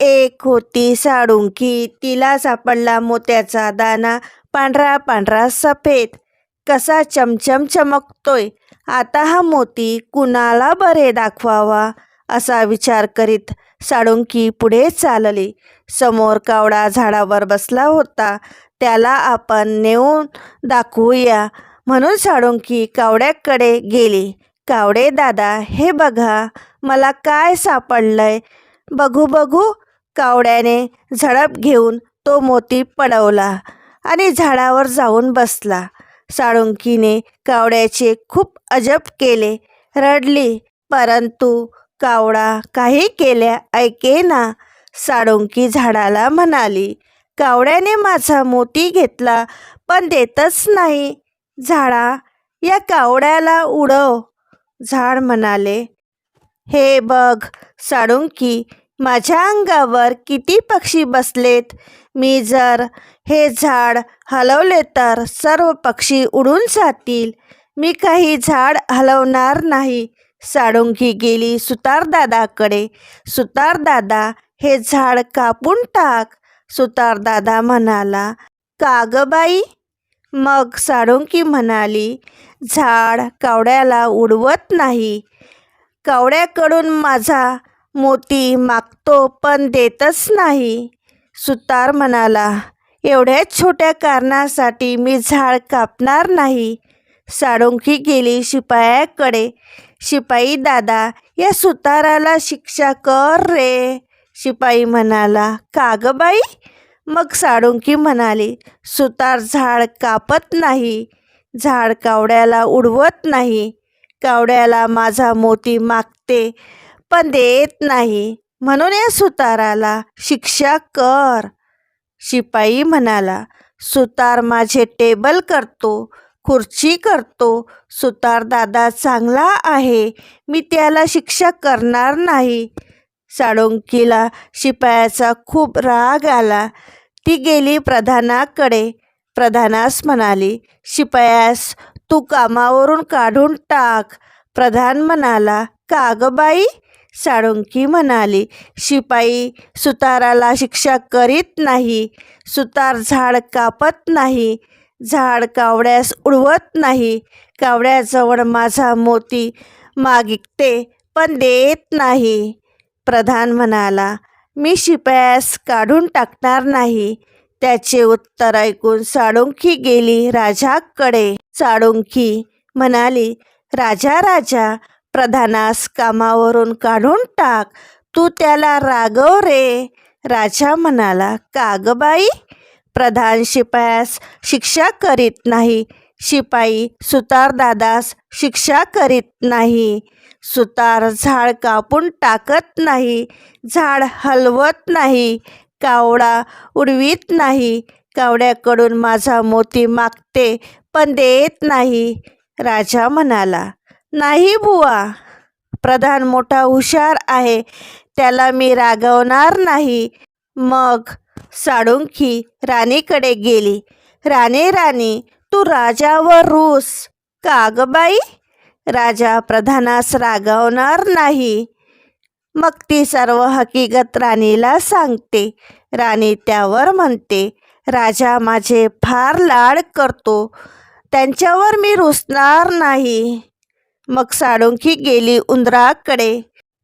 एक होती साडुंकी तिला सापडला मोत्याचा दाना पांढरा पांढरा सफेद. कसा चमचम चमकतोय. आता हा मोती कुणाला बरे दाखवावा? असा विचार करीत साळुंकी पुढे चालली. समोर कावडा झाडावर बसला होता. त्याला आपण नेऊन दाखवूया. म्हणून साळुंकी कावड्याकडे गेली. कावडे दादा हे बघा. मला काय सापडलंय? बघू बघू. कावड्याने झडप घेऊन तो मोती पडवला आणि झाडावर जाऊन बसला. साळुंकीने कावड्याचे खूप अजब केले. रडली परंतु कावडा काही केल्या ऐकेना साळुंकी झाडाला म्हणाली. कावड्याने माझा मोती घेतला पण देतच नाही. झाडा या कावड्याला उडव झाड म्हणाले. हे बघ साळुंकी माझ्या अंगावर किती पक्षी बसलेत? मी जर हे झाड हलवले तर सर्व पक्षी उडून जातील. मी काही झाड हलवणार नाही. साडुंकी गेली सुतारदादाकडे. सुतारदादा हे झाड कापून टाक. सुतारदादा म्हणाला का गं बाई? मग साडुंकी म्हणाली झाड कावड्याला उडवत नाही. कावड्याकडून माझा मोती मागतो पण देतच नाही. सुतार म्हणाला एवढ्या छोट्या कारणासाठी मी झाड कापणार नाही. साळुंकी गेली शिपायाकडे. शिपाई दादा या सुताराला शिक्षा कर रे. शिपाई म्हणाला का बाई? मग साळुंकी म्हणाली सुतार झाड कापत नाही. झाड कावड्याला उडवत नाही. कावड्याला माझा मोती मागते. पण देत नाही. म्हणून या सुताराला शिक्षा कर. शिपाई म्हणाला सुतार माझे टेबल करतो खुर्ची करतो. सुतार दादा चांगला आहे. मी त्याला शिक्षा करणार नाही. साळुंकीला शिपायाचा खूप राग आला. ती गेली प्रधानाकडे. प्रधानास म्हणाली शिपायास तू कामावरून काढून टाक. प्रधान म्हणाला का गं बाई? साळुंकी म्हणाली शिपाई सुताराला शिक्षा करीत नाही सुतार झाड कापत नाही झाड कावड्यास उडवत नाही कावड्याजवळ माझा मोती मागितते पण देत नाही. प्रधान म्हणाला मी शिपायास काढून टाकणार नाही. त्याचे उत्तर ऐकून साळुंकी गेली राजाकडे. साळुंकी म्हणाली राजा राजा प्रधानास कामावरून काढून टाक. तू त्याला रागव रे. राजा म्हणाला का ग बाई? प्रधान शिपायास शिक्षा करीत नाही. शिपाई सुतारदादास शिक्षा करीत नाही. सुतार झाड कापून टाकत नाही. झाड हलवत नाही. कावडा उडवीत नाही. कावड्याकडून माझा मोती मागते पण देत नाही. राजा म्हणाला नाही बुवा. प्रधान मोठा हुशार आहे. त्याला मी रागवणार नाही. मग साळुंखी राणीकडे गेली. राणे राणी तू राजावर रूस का ग बाई? राजा प्रधानास रागवणार नाही. मग ती सर्व हकीकत राणीला सांगते. राणी त्यावर म्हणते राजा माझे फार लाड करतो. त्यांच्यावर मी रुसणार नाही. मग साळुंकी गेली उंदराकडे.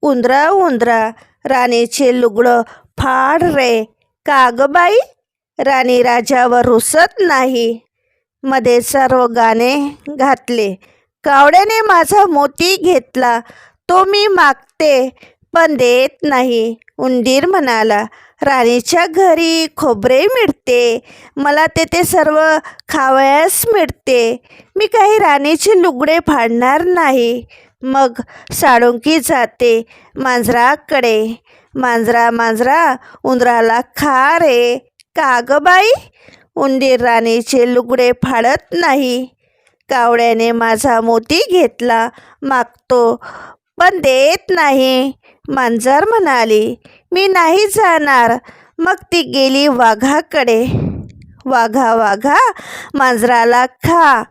उंदरा उंदरा राणीचे लुगडं फाड रे. का बाई? राणी राजावर रुसत नाही. मध्ये सर्व गाणे घातले. कावड्याने माझा मोती घेतला. तो मी मागते पण देत नाही. उंदीर म्हणाला राणीच्या घरी खोबरे मिळते. मला तेथे सर्व खावयास मिळते. मी काही राणीचे लुगडे फाडणार नाही. मग साळुंकी जाते मांजराकडे. मांजरा मांजरा उंदराला खा रे. का ग बाई? उंदीर राणीचे लुगडे फाडत नाही. कावड्याने माझा मोती घेतला. मागतो पण देत नाही. मांजर म्हणाली मी नाही जाणार. मग ती गेली वाघाकडे. वाघा वाघा मांजराला खा.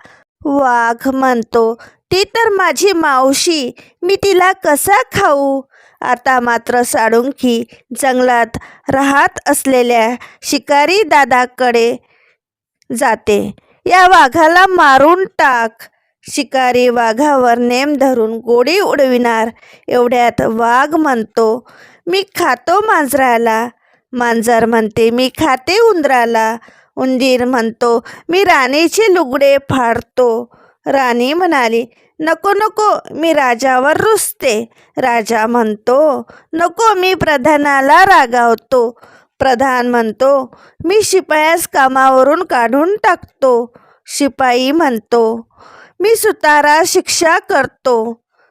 वाघ म्हणतो ती तर माझी मावशी मी तिला कसा खाऊ? आता मात्र साळुंखी जंगलात राहत असलेल्या शिकारी दादाकडे जाते. या वाघाला मारून टाक. शिकारी वाघावर नेम धरून गोडी उडविणार. एवढ्यात वाघ म्हणतो मी खातो मांजराला. मांजर म्हणते मी खाते उंदराला. उंदीर म्हणतो मी राणीचे लुगडे फाडतो. राणी म्हणाली नको नको मी राजावर रुसते. राजा म्हणतो नको मी प्रधानाला रागावतो. प्रधान म्हणतो मी शिपायास कामावरून काढून टाकतो. शिपाई म्हणतो मी सुतारा शिक्षा करतो.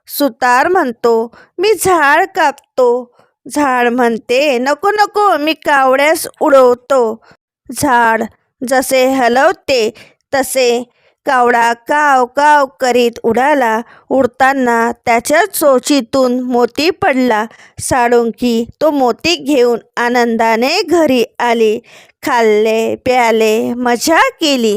सुतार म्हणतो मी झाड कापतो. झाड म्हणते नको नको मी कावड्यास उडवतो. झाड जसे हलवते तसे कावडा काव काव करीत उडाला. उडताना त्याच्या चोचीतून मोती पडला. साडुंकी तो मोती घेऊन आनंदाने घरी आली. खाल्ले प्याले मजा केली.